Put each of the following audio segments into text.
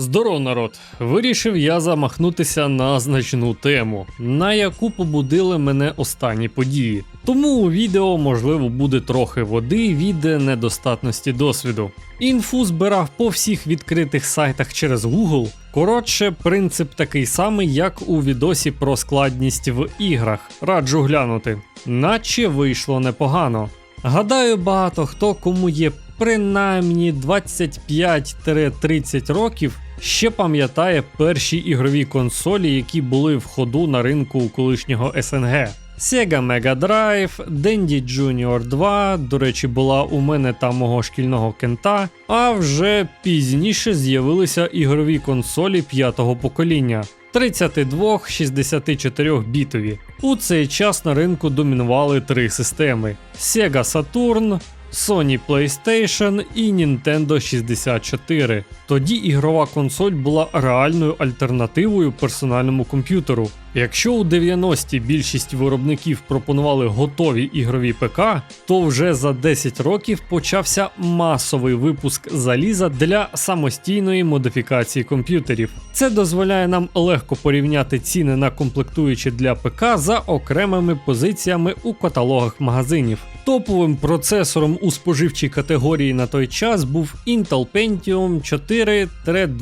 Здоров, народ! Вирішив я замахнутися на значну тему, на яку побудили мене останні події. Тому у відео можливо буде трохи води від недостатності досвіду. Інфу збирав по всіх відкритих сайтах через Google. Коротше, принцип такий самий, як у відосі про складність в іграх. Раджу глянути. Наче вийшло непогано. Гадаю, багато хто кому є принаймні 25-30 років, ще пам'ятає перші ігрові консолі, які були в ходу на ринку колишнього СНГ. Sega Mega Drive, Dendy Junior 2, до речі, була у мене та мого шкільного кента, а вже пізніше з'явилися ігрові консолі п'ятого покоління. 32 64 бітові. У цей час на ринку домінували три системи: Sega Saturn, Sony PlayStation і Nintendo 64. Тоді ігрова консоль була реальною альтернативою персональному комп'ютеру. Якщо у 90-ті більшість виробників пропонували готові ігрові ПК, то вже за 10 років почався масовий випуск заліза для самостійної модифікації комп'ютерів. Це дозволяє нам легко порівняти ціни на комплектуючі для ПК за окремими позиціями у каталогах магазинів. Топовим процесором у споживчій категорії на той час був Intel Pentium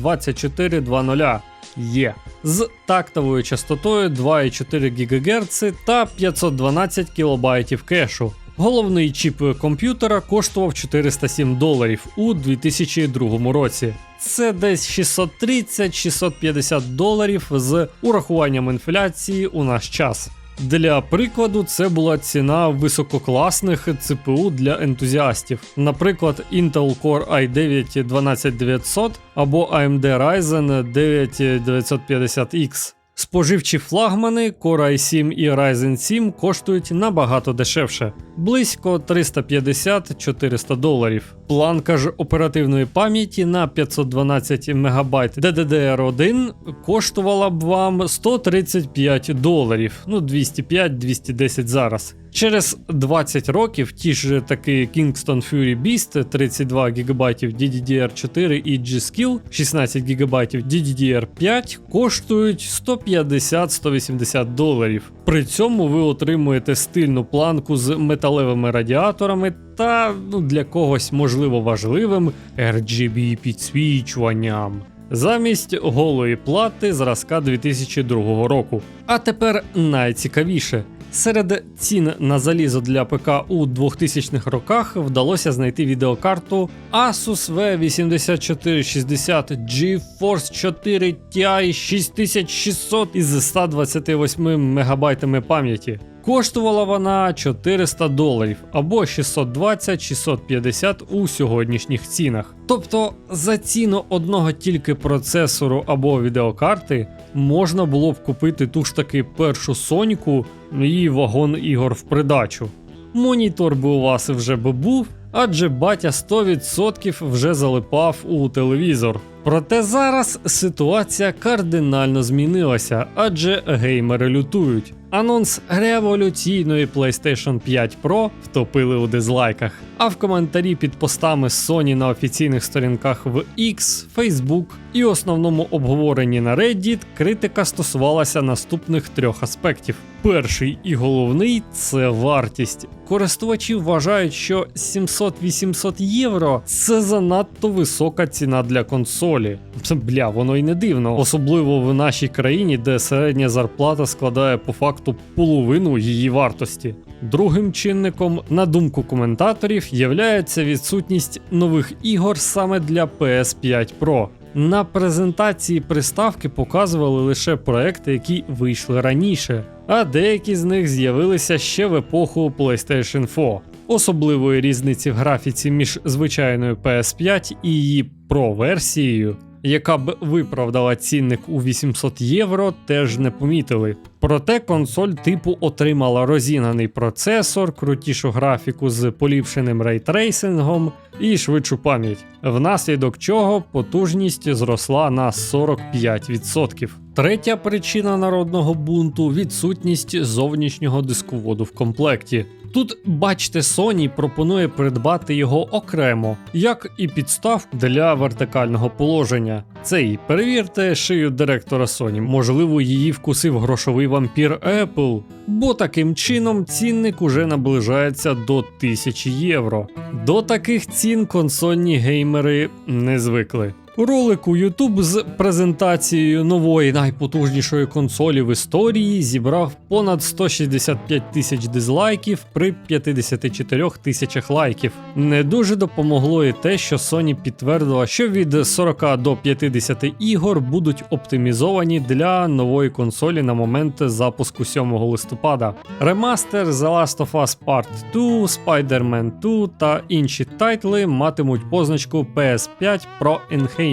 4-2420 є з тактовою частотою 2,4 ГГц та 512 кБ кешу. Головний чіп комп'ютера коштував 407 доларів у 2002 році. Це десь 630-650 доларів з урахуваннм інфляції у наш час. Для прикладу, це була ціна висококласних ЦПУ для ентузіастів, наприклад, Intel Core i9 12900 або AMD Ryzen 9950X. Споживчі флагмани Core i7 і Ryzen 7 коштують набагато дешевше, близько 350-400 доларів. Планка ж оперативної пам'яті на 512 МБ DDR1 коштувала б вам 135 доларів, ну 205-210 зараз. Через 20 років ті ж таки Kingston Fury Beast 32 ГБ DDR4 і G-Skill 16 ГБ DDR5 коштують 150-180 доларів. При цьому ви отримуєте стильну планку з металевими радіаторами та ну, для когось можливо важливим RGB підсвічуванням. Замість голої плати зразка 2002 року. А тепер найцікавіше. Серед цін на залізо для ПК у 2000-х роках вдалося знайти відеокарту Asus V8460 GeForce 4 Ti 6600 із 128 МБ пам'яті. Коштувала вона 400 доларів або 620-650 у сьогоднішніх цінах. Тобто за ціну одного тільки процесору або відеокарти можна було б купити ту ж таки першу Соньку і вагон ігор в придачу. Монітор би у вас вже би був, адже батя 100% вже залипав у телевізор. Проте зараз ситуація кардинально змінилася, адже геймери лютують. Анонс революційної PlayStation 5 Pro втопили у дизлайках. А в коментарі під постами Sony на офіційних сторінках в X, Facebook і основному обговоренні на Reddit критика стосувалася наступних трьох аспектів. Перший і головний це вартість. Користувачі вважають, що 700-800 євро це занадто висока ціна для консолі. Це, Бля, воно й не дивно, особливо в нашій країні, де середня зарплата складає по факту половину її вартості. Другим чинником, на думку коментаторів, являється відсутність нових ігор саме для PS5 Pro. На презентації приставки показували лише проекти, які вийшли раніше, а деякі з них з'явилися ще в епоху PlayStation 4. Особливої різниці в графіці між звичайною PS5 і її Pro версією, яка б виправдала цінник у 800 євро, теж не помітили. Проте консоль типу отримала розігнаний процесор, крутішу графіку з поліпшеним рейтрейсингом і швидшу пам'ять, внаслідок чого потужність зросла на 45%. Третя причина народного бунту відсутність зовнішнього дисководу в комплекті. Тут, бачите, Sony пропонує придбати його окремо, як і підстав для вертикального положення. Цей перевірте шию директора Sony. Можливо, її вкусив грошовий вампір Apple, бо таким чином цінник уже наближається до 1000 євро. До таких цін консольні геймери не звикли. Ролик у YouTube з презентацією нової найпотужнішої консолі в історії зібрав понад 165 тисяч дизлайків при 54 тисячах лайків. Не дуже допомогло і те, що Sony підтвердила, що від 40 до 50 ігор будуть оптимізовані для нової консолі на момент запуску 7 листопада. Ремастер The Last of Us Part 2, Spider-Man 2 та інші тайтли матимуть позначку PS5 Pro Enhanced,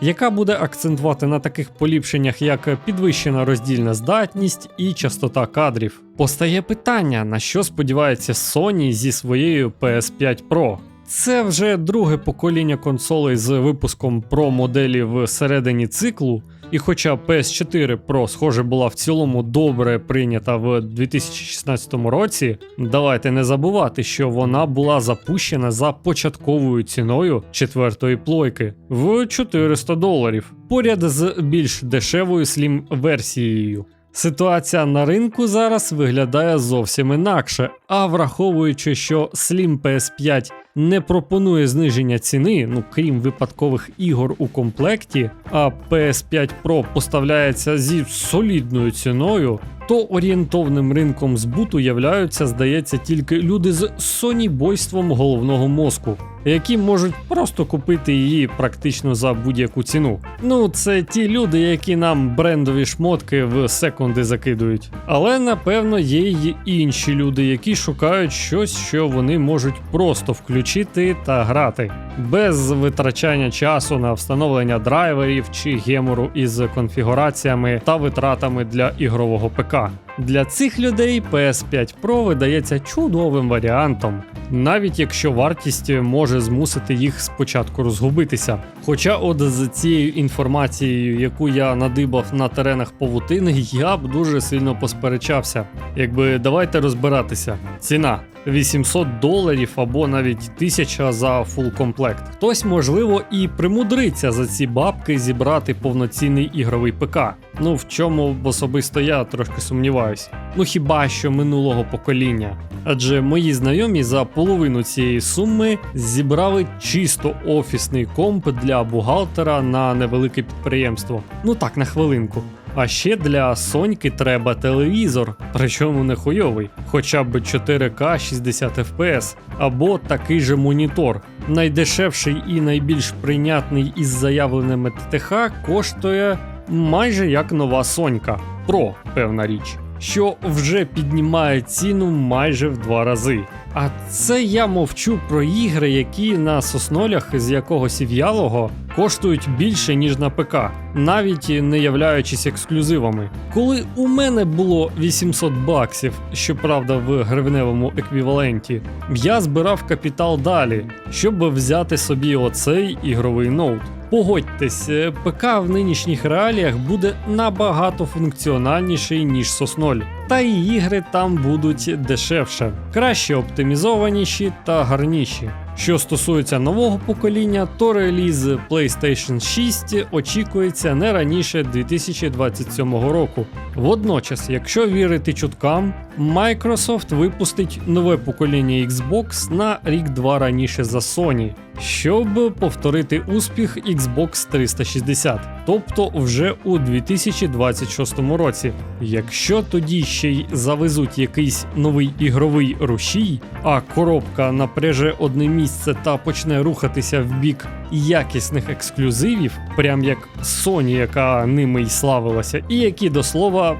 яка буде акцентувати на таких поліпшеннях, як підвищена роздільна здатність і частота кадрів. Постає питання, на що сподівається Sony зі своєю PS5 Pro. Це вже друге покоління консолей з випуском Pro моделі в середині циклу. І хоча PS4 Pro, схоже, була в цілому добре прийнята в 2016 році, давайте не забувати, що вона була запущена за початковою ціною четвертої плойки в 400 доларів, поряд з більш дешевою Slim версією. Ситуація на ринку зараз виглядає зовсім інакше, а враховуючи, що Slim PS5 не пропонує зниження ціни, ну крім випадкових ігор у комплекті, а PS5 Pro поставляється зі солідною ціною, то орієнтовним ринком збуту являються, здається, тільки люди з сонібойством головного мозку, які можуть просто купити її практично за будь-яку ціну. Ну, це ті люди, які нам брендові шмотки в секунди закидують. Але напевно є й інші люди, які шукають щось, що вони можуть просто включити та грати, без витрачання часу на встановлення драйверів чи гемору із конфігураціями та витратами для ігрового ПК. Для цих людей PS5 Pro видається чудовим варіантом, навіть якщо вартість може змусити їх спочатку розгубитися. Хоча, от з цією інформацією, яку я надибав на теренах павутини, я б дуже сильно посперечався. Якби давайте розбиратися. Ціна 800 доларів або навіть 1000 за фул комплект. Хтось, можливо, і примудриться за ці бабки зібрати повноцінний ігровий ПК. Ну в чому особисто я трошки сумніваюсь. Ну хіба що минулого покоління. Адже мої знайомі за половину цієї суми зібрали чисто офісний комп для бухгалтера на невелике підприємство. Ну так, на хвилинку. А ще для Соньки треба телевізор, причому не хуйовий, хоча б 4К 60 FPS, або такий же монітор. Найдешевший і найбільш прийнятний із заявленими ТТХ коштує майже як нова Сонька. Про, певна річ, що вже піднімає ціну майже в два рази. А це я мовчу про ігри, які на соснолях з якогось в'ялого коштують більше, ніж на ПК, навіть не являючись ексклюзивами. Коли у мене було 800 баксів, щоправда, в гривневому еквіваленті, я збирав капітал далі, щоб взяти собі оцей ігровий ноут. Погодьтесь, е, ПК в нинішніх реаліях буде набагато функціональніший, ніж Сосноль. Та й ігри там будуть дешевше, краще оптимізованіші та гарніші. Що стосується нового покоління, то реліз PlayStation 6 очікується не раніше 2027 року. Водночас, якщо вірити чуткам, Microsoft випустить нове покоління Xbox на рік-два раніше за Sony, щоб повторити успіх Xbox 360, тобто вже у 2026 році. Якщо тоді ще й завезуть якийсь новий ігровий рушій, а коробка напряже одне місце та почне рухатися в бік якісних ексклюзивів, прям як Sony, яка ними й славилася, і які до слова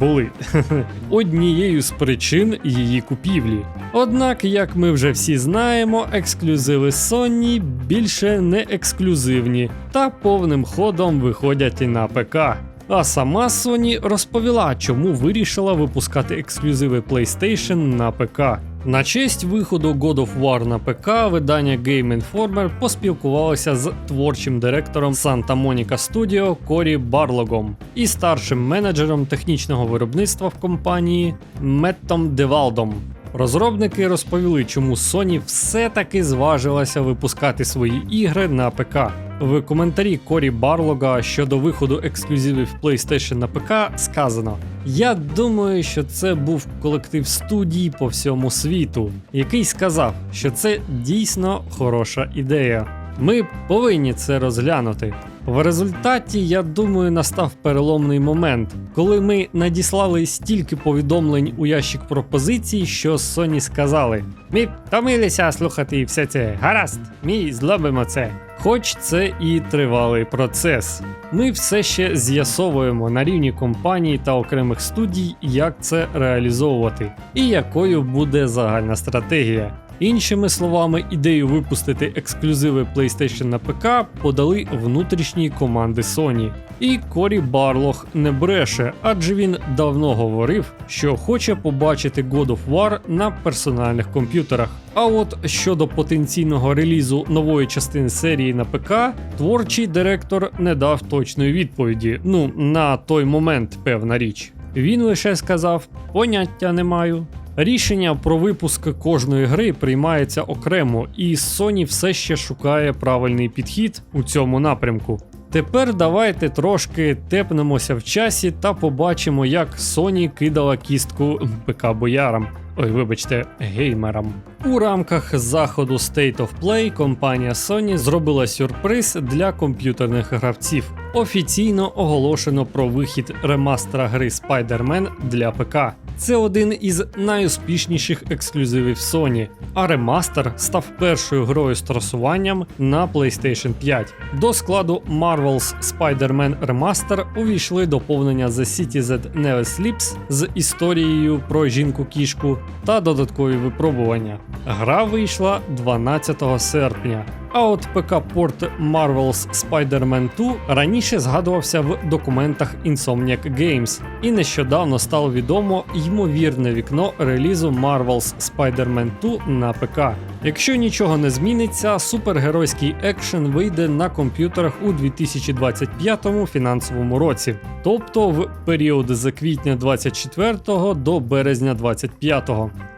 були однією з причин її купівлі. Однак, як ми вже всі знаємо, ексклюзиви Sony більше не ексклюзивні та повним ходом виходять і на ПК. А сама Sony розповіла, чому вирішила випускати ексклюзиви PlayStation на ПК. На честь виходу God of War на ПК видання Game Informer поспілкувалося з творчим директором Santa Monica Studio Корі Барлогом і старшим менеджером технічного виробництва в компанії Меттом Девалдом. Розробники розповіли, чому Sony все-таки зважилася випускати свої ігри на ПК. В коментарі Корі Барлога щодо виходу ексклюзивів PlayStation на ПК сказано: Я думаю, що це був колектив студій по всьому світу, який сказав, що це дійсно хороша ідея. Ми повинні це розглянути. В результаті, я думаю, настав переломний момент, коли ми надіслали стільки повідомлень у ящик пропозицій, що Sony сказали: Ми втомилися слухати все це. Гаразд, ми зробимо це. Хоч це і тривалий процес. Ми все ще з'ясовуємо на рівні компаній та окремих студій, як це реалізовувати, і якою буде загальна стратегія. Іншими словами, ідею випустити ексклюзиви PlayStation на ПК подали внутрішні команди Sony. І Корі Барлог не бреше, адже він давно говорив, що хоче побачити God of War на персональних комп'ютерах. А от щодо потенційного релізу нової частини серії на ПК, творчий директор не дав точної відповіді. Ну, на той момент, певна річ. Він лише сказав: поняття не маю. Рішення про випуск кожної гри приймається окремо, і Sony все ще шукає правильний підхід у цьому напрямку. Тепер давайте трошки тепнемося в часі та побачимо, як Sony кидала кістку ПК боярам. Ой, вибачте, геймерам. У рамках заходу State of Play компанія Sony зробила сюрприз для комп'ютерних гравців. Офіційно оголошено про вихід ремастера гри Spider-Man для ПК. Це один із найуспішніших ексклюзивів Sony, а ремастер став першою грою з трасуванням на PlayStation 5. До складу Marvel's Spider-Man Remaster увійшли доповнення The City That Never Sleeps з історією про жінку-кішку та додаткові випробування. Гра вийшла 12 серпня. А от ПК-порт Marvel's Spider-Man 2 раніше згадувався в документах Insomniac Games, і нещодавно стало відомо ймовірне вікно релізу Marvel's Spider-Man 2 на ПК. Якщо нічого не зміниться, супергеройський екшен вийде на комп'ютерах у 2025 фінансовому році, тобто в період з квітня 24 до березня 25.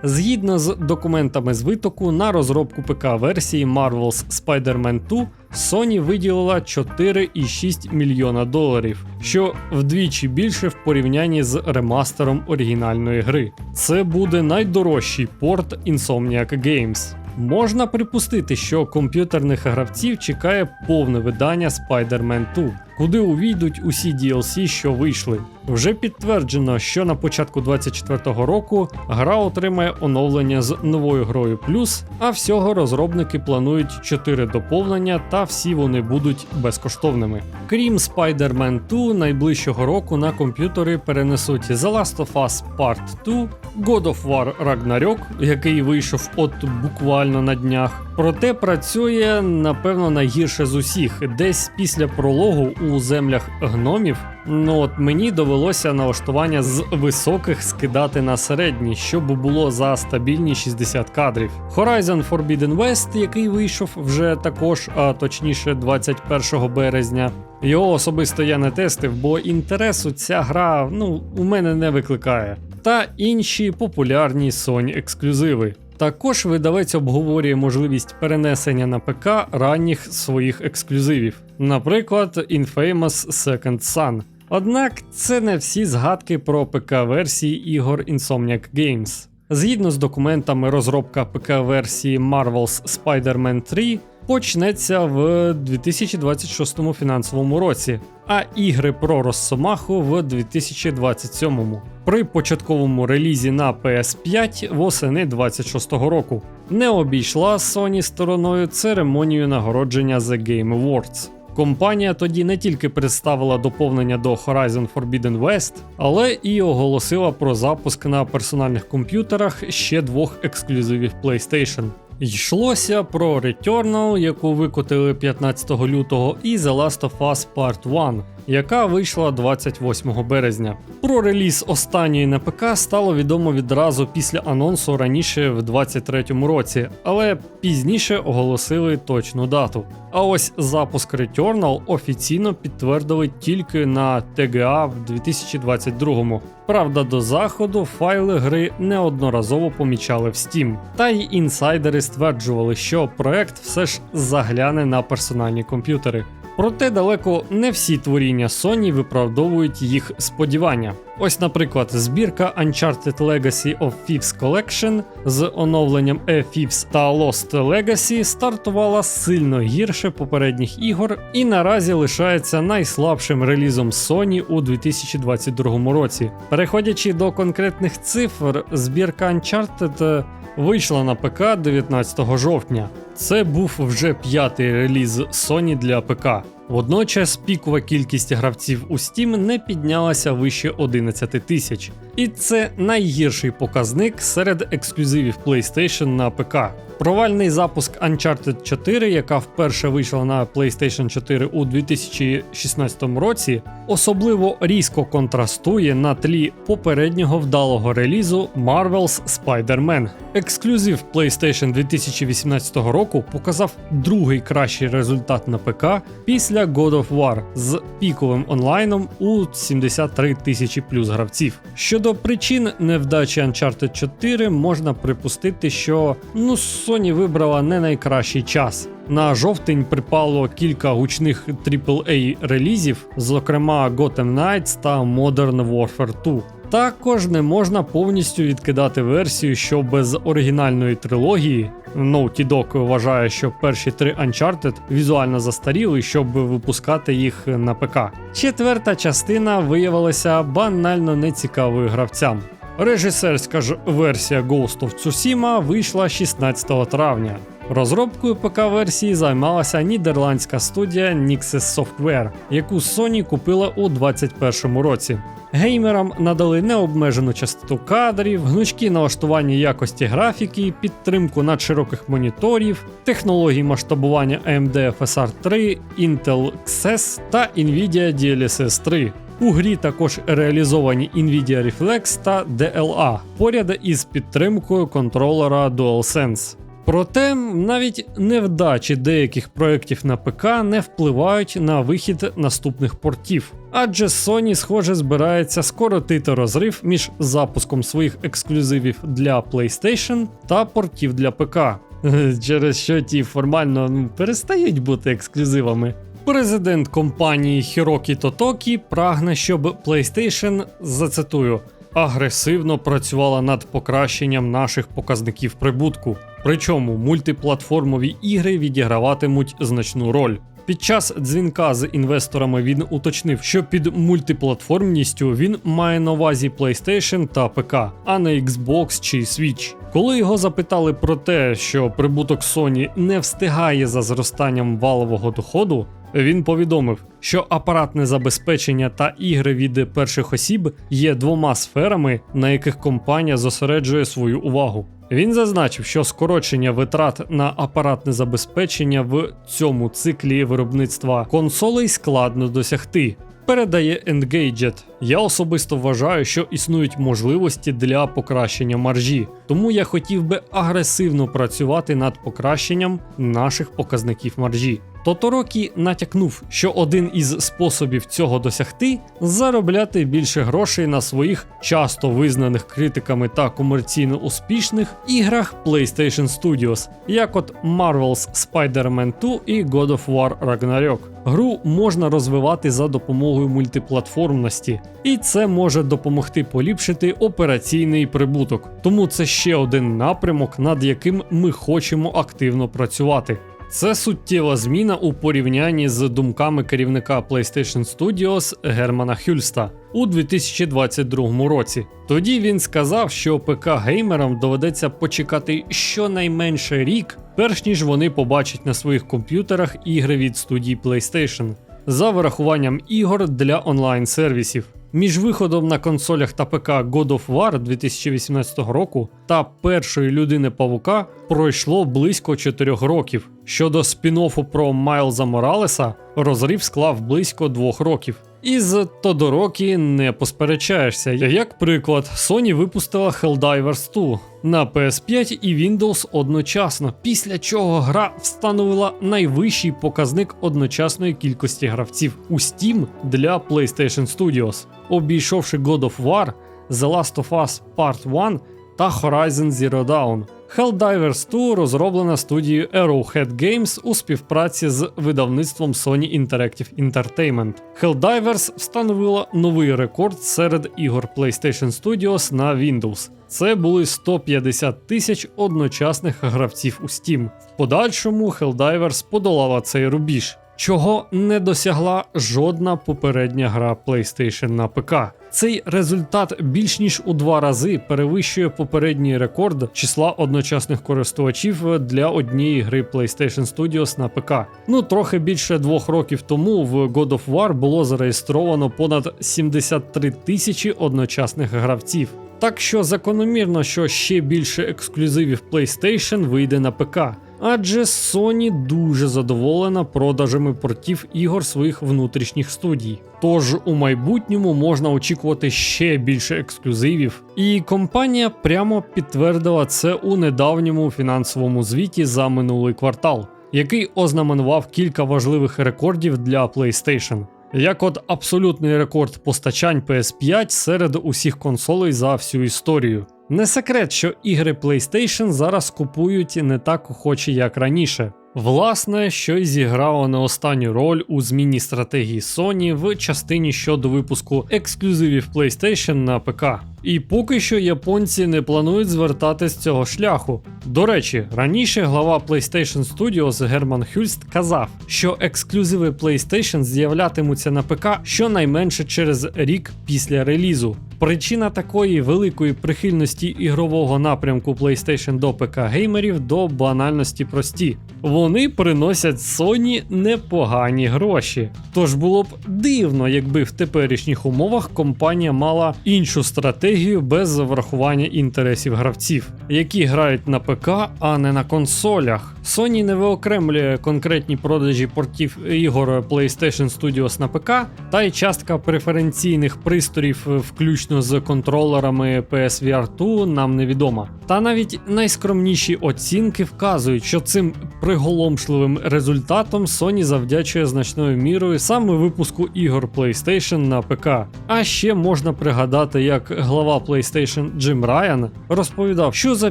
Згідно з документами з витоку на розробку ПК-версії Marvel's Spider-Man 2 Sony виділила 4,6 мільйона доларів, що вдвічі більше в порівнянні з ремастером оригінальної гри. Це буде найдорожчий порт Insomniac Games. Можна припустити, що комп'ютерних гравців чекає повне видання Spider-Man 2, куди увійдуть усі DLC, що вийшли. Вже підтверджено, що на початку 2024 року гра отримає оновлення з новою грою плюс, а всього розробники планують 4 доповнення та всі вони будуть безкоштовними. Крім Spider-Man 2, найближчого року на комп'ютери перенесуть The Last of Us Part 2, God of War Ragnarok, який вийшов от буквально на днях. Проте працює, напевно, найгірше з усіх, десь після прологу у землях гномів. Ну от мені довелося налаштування з високих скидати на середні, щоб було за стабільні 60 кадрів. Horizon Forbidden West, який вийшов вже також, а точніше 21 березня. Його особисто я не тестив, бо інтересу ця гра ну, у мене не викликає. Та інші популярні Sony ексклюзиви. Також видавець обговорює можливість перенесення на ПК ранніх своїх ексклюзивів, наприклад, Infamous Second Son. Однак це не всі згадки про ПК-версії ігор Insomniac Games. Згідно з документами, розробка ПК-версії Marvel's Spider-Man 3 почнеться в 2026 фінансовому році, а ігри про Росомаху в 2027 при початковому релізі на PS5 восени 26-го року. Не обійшла Sony стороною церемонію нагородження The Game Awards. Компанія тоді не тільки представила доповнення до Horizon Forbidden West, але і оголосила про запуск на персональних комп'ютерах ще двох ексклюзивів PlayStation. Йшлося про Returnal, яку викотили 15 лютого, і The Last of Us Part 1, яка вийшла 28 березня. Про реліз останньої на ПК стало відомо відразу після анонсу раніше в 23-му році, але пізніше оголосили точну дату. А ось запуск Returnal офіційно підтвердили тільки на TGA в 2022-му. Правда, до заходу файли гри неодноразово помічали в Steam. Та й інсайдери стверджували, що проект все ж загляне на персональні комп'ютери. Проте далеко не всі творіння Sony виправдовують їх сподівання. Ось, наприклад, збірка Uncharted Legacy of Thieves Collection з оновленням A Thieves та Lost Legacy стартувала сильно гірше попередніх ігор і наразі лишається найслабшим релізом Sony у 2022 році. Переходячи до конкретних цифр, збірка Uncharted вийшла на ПК 19 жовтня. Це був вже п'ятий реліз Sony для ПК. Водночас пікова кількість гравців у Steam не піднялася вище 11 тисяч. І це найгірший показник серед ексклюзивів PlayStation на ПК. Провальний запуск Uncharted 4, яка вперше вийшла на PlayStation 4 у 2016 році, особливо різко контрастує на тлі попереднього вдалого релізу Marvel's Spider-Man. Ексклюзив PlayStation 2018 року показав другий кращий результат на ПК після God of War з піковим онлайном у 73 тисячі плюс гравців. Щодо причин невдачі Uncharted 4, можна припустити, що ну Sony вибрала не найкращий час. На жовтень припало кілька гучних AAA релізів, зокрема Gotham Knights та Modern Warfare 2. Також не можна повністю відкидати версію, що без оригінальної трилогії Naughty Dog вважає, що перші три Uncharted візуально застаріли, щоб випускати їх на ПК. Четверта частина виявилася банально нецікавою гравцям. Режисерська ж версія Ghost of Tsushima вийшла 16 травня. Розробкою ПК-версії займалася нідерландська студія Nixes Software, яку Sony купила у 2021 році. Геймерам надали необмежену частоту кадрів, гнучкі налаштування якості графіки, підтримку надшироких моніторів, технології масштабування AMD FSR 3, Intel XS та Nvidia DLSS 3. У грі також реалізовані Nvidia Reflex та DLA поряд із підтримкою контролера DualSense. Проте навіть невдачі деяких проєктів на ПК не впливають на вихід наступних портів, адже Sony, схоже, збирається скоротити розрив між запуском своїх ексклюзивів для PlayStation та портів для ПК, через що ті формально ну, перестають бути ексклюзивами. Президент компанії Hiroki Totoki прагне, щоб PlayStation, зацитую, агресивно працювала над покращенням наших показників прибутку. Причому мультиплатформові ігри відіграватимуть значну роль. Під час дзвінка з інвесторами він уточнив, що під мультиплатформністю він має на увазі PlayStation та ПК, а не Xbox чи Switch. Коли його запитали про те, що прибуток Sony не встигає за зростанням валового доходу, він повідомив, що апаратне забезпечення та ігри від перших осіб є двома сферами, на яких компанія зосереджує свою увагу. Він зазначив, що скорочення витрат на апаратне забезпечення в цьому циклі виробництва консолей складно досягти. Передає Engadget. Я особисто вважаю, що існують можливості для покращення маржі, тому я хотів би агресивно працювати над покращенням наших показників маржі. Тоторокі натякнув, що один із способів цього досягти заробляти більше грошей на своїх часто визнаних критиками та комерційно успішних іграх PlayStation Studios, як от Marvel's Spider-Man 2 і God of War Ragnarok. Гру можна розвивати за допомогою мультиплатформності, і це може допомогти поліпшити операційний прибуток. Тому це ще один напрямок, над яким ми хочемо активно працювати. Це суттєва зміна у порівнянні з думками керівника PlayStation Studios Германа Хюльста у 2022 році. Тоді він сказав, що ПК геймерам доведеться почекати щонайменше рік, перш ніж вони побачать на своїх комп'ютерах ігри від студії PlayStation, за вирахуванням ігор для онлайн-сервісів. Між виходом на консолях та ПК God of War 2018 року та першої людини Павука пройшло близько 4 років. Щодо спін-оффу про Майлза Моралеса, розрив склав близько 2 років. Із Тодорокі не посперечаєшся. Як приклад, Sony випустила Helldivers 2 на PS5 і Windows одночасно, після чого гра встановила найвищий показник одночасної кількості гравців у Steam для PlayStation Studios, обійшовши God of War, The Last of Us Part 1 та Horizon Zero Dawn. Helldivers 2 розроблена студією Arrowhead Games у співпраці з видавництвом Sony Interactive Entertainment. Helldivers встановила новий рекорд серед ігор PlayStation Studios на Windows. Це були 150 тисяч одночасних гравців у Steam. В подальшому Helldivers подолала цей рубіж, чого не досягла жодна попередня гра PlayStation на ПК. Цей результат більш ніж у два рази перевищує попередній рекорд числа одночасних користувачів для однієї гри PlayStation Studios на ПК. Ну трохи більше двох років тому в God of War було зареєстровано понад 73 тисячі одночасних гравців. Так що закономірно, що ще більше ексклюзивів PlayStation вийде на ПК. Адже Sony дуже задоволена продажами портів ігор своїх внутрішніх студій. Тож у майбутньому можна очікувати ще більше ексклюзивів. І компанія прямо підтвердила це у недавньому фінансовому звіті за минулий квартал, який ознаменував кілька важливих рекордів для PlayStation. Як от абсолютний рекорд постачань PS5 серед усіх консолей за всю історію. Не секрет, що ігри PlayStation зараз купують не так охоче, як раніше. Власне, що й зіграло не останню роль у зміні стратегії Sony в частині щодо випуску ексклюзивів PlayStation на ПК. І поки що японці не планують звертати з цього шляху. До речі, раніше глава PlayStation Studios Герман Хюльст казав, що ексклюзиви PlayStation з'являтимуться на ПК щонайменше через рік після релізу. Причина такої великої прихильності ігрового напрямку PlayStation до ПК геймерів до банальності прості. Вони приносять Sony непогані гроші. Тож було б дивно, якби в теперішніх умовах компанія мала іншу стратегію без врахування інтересів гравців, які грають на ПК, а не на консолях. Sony не виокремлює конкретні продажі портів ігор PlayStation Studios на ПК, та й частка преференційних пристроїв, включно з контролерами PSVR 2, нам невідома. Та навіть найскромніші оцінки вказують, що цим приголомшливим результатом Sony завдячує значною мірою саме випуску ігор PlayStation на ПК. А ще можна пригадати, як глава PlayStation Джим Райан розповідав, що за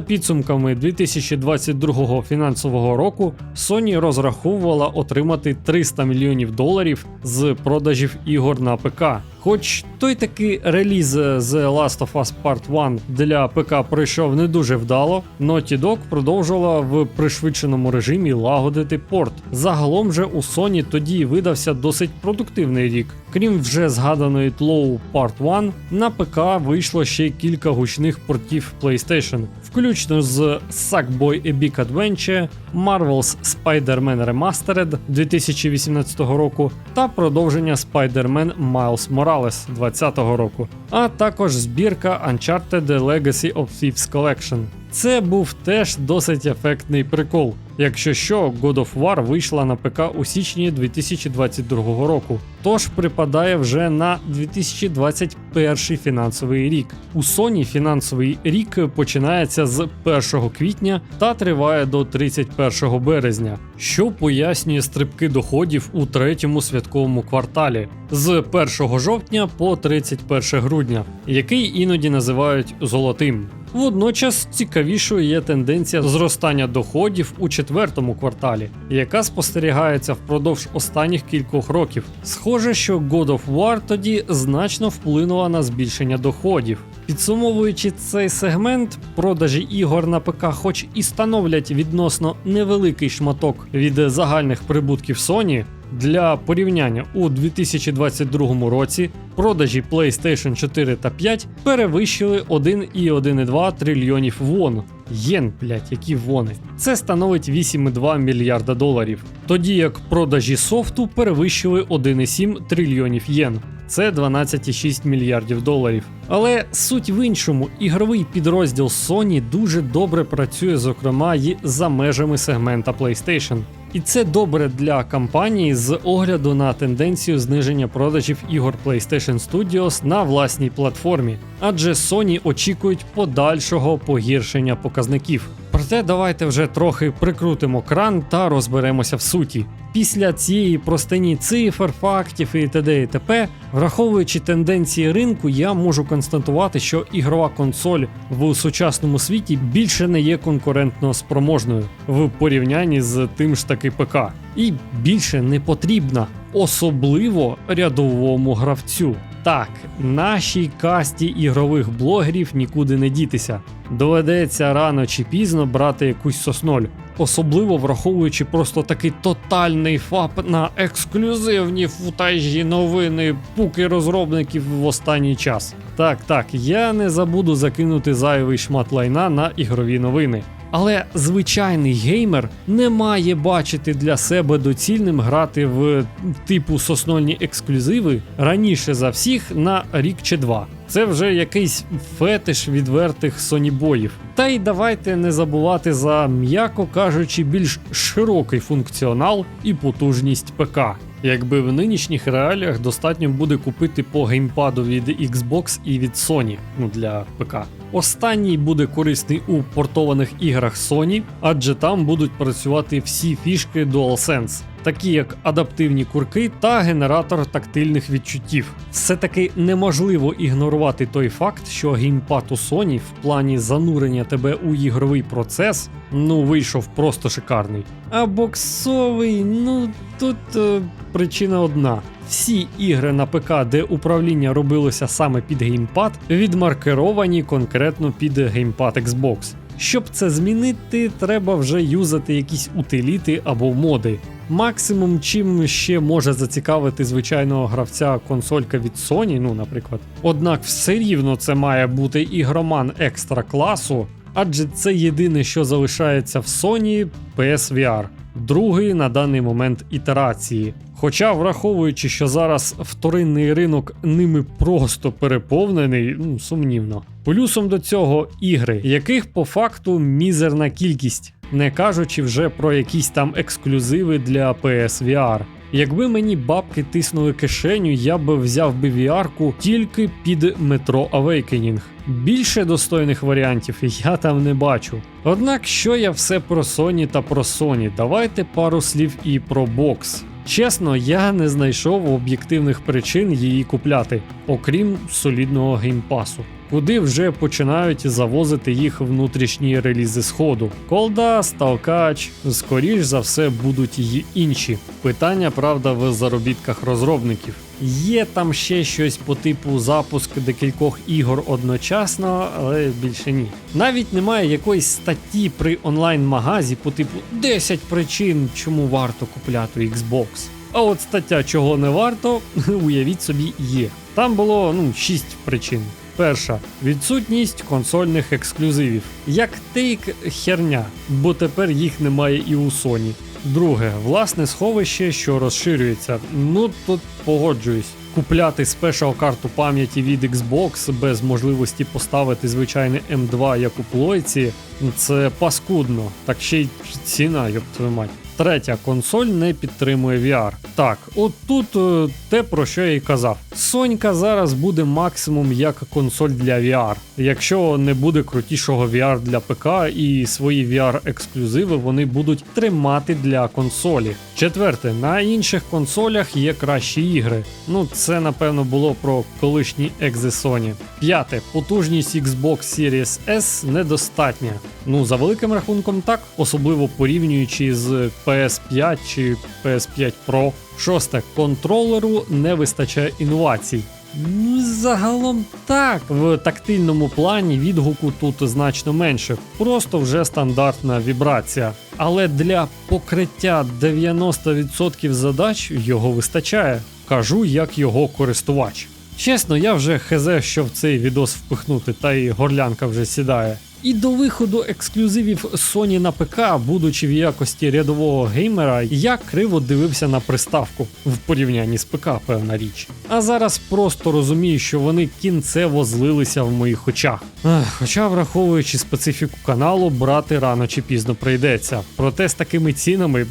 підсумками 2022 фінансового року Sony розраховувала отримати 300 мільйонів доларів з продажів ігор на ПК. Хоч той такий реліз The Last of Us Part 1 для ПК пройшов не дуже вдало, Naughty Dog продовжувала в пришвидшеному режимі лагодити порт. Загалом же у Sony тоді видався досить продуктивний рік. Крім вже згаданої Тлоу Part 1, на ПК вийшло ще кілька гучних портів PlayStation, включно з Sackboy A Big Adventure, Marvel's Spider-Man Remastered 2018 року та продовження Spider-Man Miles Morales 2020 року, а також збірка Uncharted The Legacy of Thieves Collection. Це був теж досить ефектний прикол. Якщо що, God of War вийшла на ПК у січні 2022 року, тож припадає вже на 2021 фінансовий рік. У Sony фінансовий рік починається з 1 квітня та триває до 31 березня, що пояснює стрибки доходів у третьому святковому кварталі з 1 жовтня по 31 грудня, який іноді називають золотим. Водночас цікавішою є тенденція зростання доходів у четвертому кварталі, яка спостерігається впродовж останніх кількох років. Схоже, що God of War тоді значно вплинула на збільшення доходів. Підсумовуючи цей сегмент, продажі ігор на ПК, хоч і становлять відносно невеликий шматок від загальних прибутків Sony. Для порівняння у 2022 році продажі PlayStation 4 та 5 перевищили 1,1,2 трильйонів вон. Єн, блять, які вони. Це становить 8,2 мільярда доларів. Тоді як продажі софту перевищили 1,7 трильйонів єн. Це 12,6 мільярдів доларів. Але суть в іншому, ігровий підрозділ Sony дуже добре працює, зокрема, і за межами сегмента PlayStation. І це добре для компанії з огляду на тенденцію зниження продажів ігор PlayStation Studios на власній платформі, адже Sony очікують подальшого погіршення показників. Проте давайте вже трохи прикрутимо кран та розберемося в суті. Після цієї простині цифр, фактів і т.д. і т.п., враховуючи тенденції ринку, я можу констатувати, що ігрова консоль в сучасному світі більше не є конкурентно спроможною в порівнянні з тим ж таки ПК, і більше не потрібна, особливо рядовому гравцю. Так, нашій касті ігрових блогерів нікуди не дітися. Доведеться рано чи пізно брати якусь сосноль, особливо враховуючи просто такий тотальний фап на ексклюзивні футажі новини пуки розробників в останній час. Так, так, я не забуду закинути зайвий шмат лайна на ігрові новини. Але звичайний геймер не має бачити для себе доцільним грати в типу соснольні ексклюзиви раніше за всіх на рік чи два. Це вже якийсь фетиш відвертих сонібоїв. Та й давайте не забувати за, м'яко кажучи, більш широкий функціонал і потужність ПК. Якби в нинішніх реаліях достатньо буде купити по геймпаду від Xbox і від Sony, ну для ПК. Останній буде корисний у портованих іграх Sony, адже там будуть працювати всі фішки DualSense, такі як адаптивні курки та генератор тактильних відчуттів. Все-таки неможливо ігнорувати той факт, що геймпад у Sony в плані занурення тебе у ігровий процес ну вийшов просто шикарний. А боксовий, ну тут е, причина одна. Всі ігри на ПК, де управління робилося саме під геймпад, відмаркеровані конкретно під геймпад Xbox. Щоб це змінити, треба вже юзати якісь утиліти або моди. Максимум, чим ще може зацікавити звичайного гравця консолька від Sony, ну наприклад. Однак все рівно це має бути ігроман екстра класу, адже це єдине, що залишається в Sony PSVR, другий на даний момент ітерації. Хоча, враховуючи, що зараз вторинний ринок ними просто переповнений, ну сумнівно. Плюсом до цього ігри, яких по факту мізерна кількість, не кажучи вже про якісь там ексклюзиви для PSVR. Якби мені бабки тиснули кишеню, я би взяв би VR-ку тільки під Metro Awakening. Більше достойних варіантів я там не бачу. Однак, що я все про Sony та про Sony, давайте пару слів і про бокс. Чесно, я не знайшов об'єктивних причин її купляти, окрім солідного геймпасу, куди вже починають завозити їх внутрішні релізи сходу. Колда, Сталкач, скоріш за все будуть і інші. Питання, правда, в заробітках розробників. Є там ще щось по типу запуск декількох ігор одночасно, але більше ні. Навіть немає якоїсь статті при онлайн-магазі по типу 10 причин, чому варто купляти Xbox. А от стаття, чого не варто, уявіть собі, є. Там було ну 6 причин. Перша відсутність консольних ексклюзивів. Як тейк херня, бо тепер їх немає і у Sony. Друге, власне сховище, що розширюється. Ну тут погоджуюсь. Купляти спешл карту пам'яті від Xbox без можливості поставити звичайний M2 як у плойці, це паскудно. Так ще й ціна, йоб твою мать. Третя консоль не підтримує VR. Так, от тут е, те, про що я й казав. Сонька зараз буде максимум як консоль для VR. Якщо не буде крутішого VR для ПК і свої VR-ексклюзиви вони будуть тримати для консолі. Четверте, на інших консолях є кращі ігри. Ну, це напевно було про колишні екзи Sony. П'яте, потужність Xbox Series S недостатня. Ну, за великим рахунком, так, особливо порівнюючи з PS5 чи PS5 Pro. Шосте, контролеру не вистачає інновацій. Ну, загалом так. В тактильному плані відгуку тут значно менше, просто вже стандартна вібрація. Але для покриття 90% задач його вистачає. Кажу, як його користувач. Чесно, я вже хезе, що в цей відос впихнути, та й горлянка вже сідає. І до виходу ексклюзивів Sony на ПК, будучи в якості рядового геймера, я криво дивився на приставку в порівнянні з ПК, певна річ. А зараз просто розумію, що вони кінцево злилися в моїх очах. Ех, Хоча, враховуючи специфіку каналу, брати рано чи пізно прийдеться. Проте з такими цінами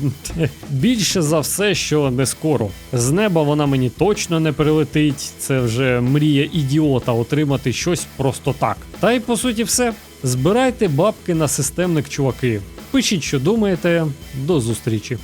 більше за все, що не скоро. З неба вона мені точно не прилетить. Це вже мрія ідіота отримати щось просто так. Та й по суті все. Збирайте бабки на системник, чуваки. Пишіть, що думаєте. До зустрічі.